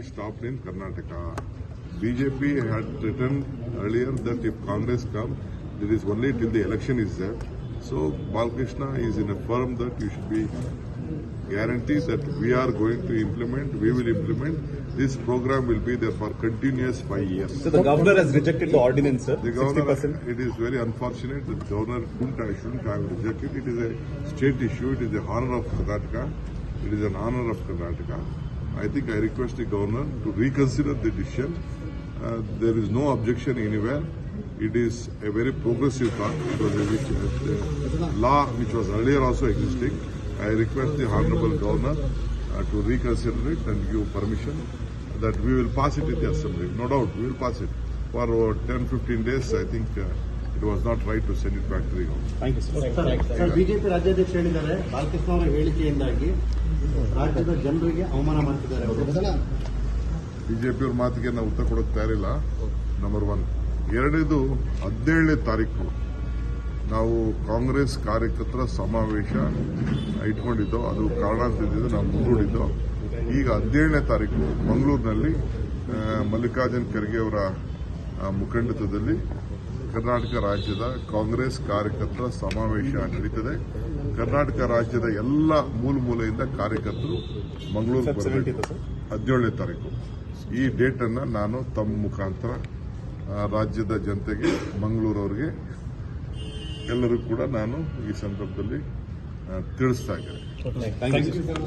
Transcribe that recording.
Stopped in Karnataka. BJP had written earlier that if Congress come, there is only till the election is there. So Balkrishna is in a firm that you should be guaranteed that we are going to implement, we will implement. This program will be there for continuous five years. So the governor has rejected the ordinance, sir. The governor, 60%. it is very unfortunate that governor couldn't, I shouldn't have rejected. It is a state issue. It is the honor of Karnataka. It is an honor of Karnataka. I think I request the governor to reconsider the decision. Uh, there is no objection anywhere. It is a very progressive thought. It was a which, uh, law which was earlier also existing. I request the honorable governor uh, to reconsider it and give permission that we will pass it in the assembly. No doubt, we will pass it. For uh, 10, 15 days, I think uh, it was not right to send it back to the government. Thank you, sir. Sir BJP ರಾಜ್ಯಾಧ್ಯಕ್ಷ ಹೇಳಿದ್ದಾರೆ ಬಾಲಕೃಷ್ಣ ಅವರ ಹೇಳಿಕೆಯಿಂದಾಗಿ ರಾಜ್ಯದ ಜನರಿಗೆ ಅವಮಾನ ಮಾಡ್ತಿದ್ದಾರೆ ಅವರು. ಬಿಜೆಪಿಯವ್ರ ಮಾತಿಗೆ ನಾವು ಉತ್ತರ ಕೊಡೋಕೆ ತಯಾರಿಲ್ಲ ನಂಬರ್ ಒನ್ ಎರಡನೇದು ಹದಿನೇಳನೇ ತಾರೀಕು ನಾವು ಕಾಂಗ್ರೆಸ್ ಕಾರ್ಯಕರ್ತರ ಸಮಾವೇಶ ಇಟ್ಕೊಂಡಿದ್ದೋ ಅದು ಕಾರಣಾಂತರದಿಂದ ನಾವು ಮುಂದೂಡಿದ್ದೋ. ಈಗ ಹದಿನೇಳನೇ ತಾರೀಕು ಮಂಗಳೂರಿನಲ್ಲಿ ಮಲ್ಲಿಕಾರ್ಜುನ್ ಖರ್ಗೆ ಅವರ ಮುಖಂಡತ್ವದಲ್ಲಿ ಕರ್ನಾಟಕ ರಾಜ್ಯದ ಕಾಂಗ್ರೆಸ್ ಕಾರ್ಯಕರ್ತರ ಸಮಾವೇಶ ನಡೀತದೆ. ಕರ್ನಾಟಕ ರಾಜ್ಯದ ಎಲ್ಲ ಮೂಲ ಮೂಲೆಯಿಂದ ಕಾರ್ಯಕರ್ತರು ಮಂಗಳೂರು ಬರಬೇಕು. ಹದಿನೇಳನೇ ತಾರೀಕು. ಈ ಡೇಟನ್ನು ಅನ್ನ ನಾನು ತಮ್ಮ ಮುಖಾಂತರ ರಾಜ್ಯದ ಜನತೆಗೆ ಮಂಗಳೂರವ್ರಿಗೆ ಎಲ್ಲರೂ ಕೂಡ ನಾನು ಈ ಸಂದರ್ಭದಲ್ಲಿ ತಿಳಿಸ್ತಾ ಇದ್ದೇನೆ.